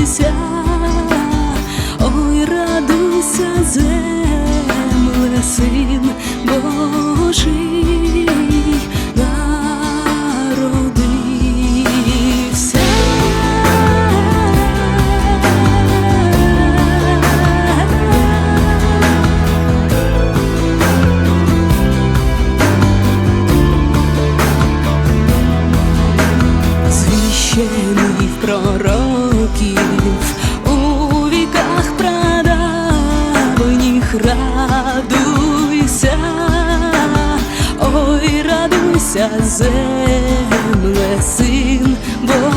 радуйся, ой, радуйся, земле, син Божий радуйся, земле, син Божий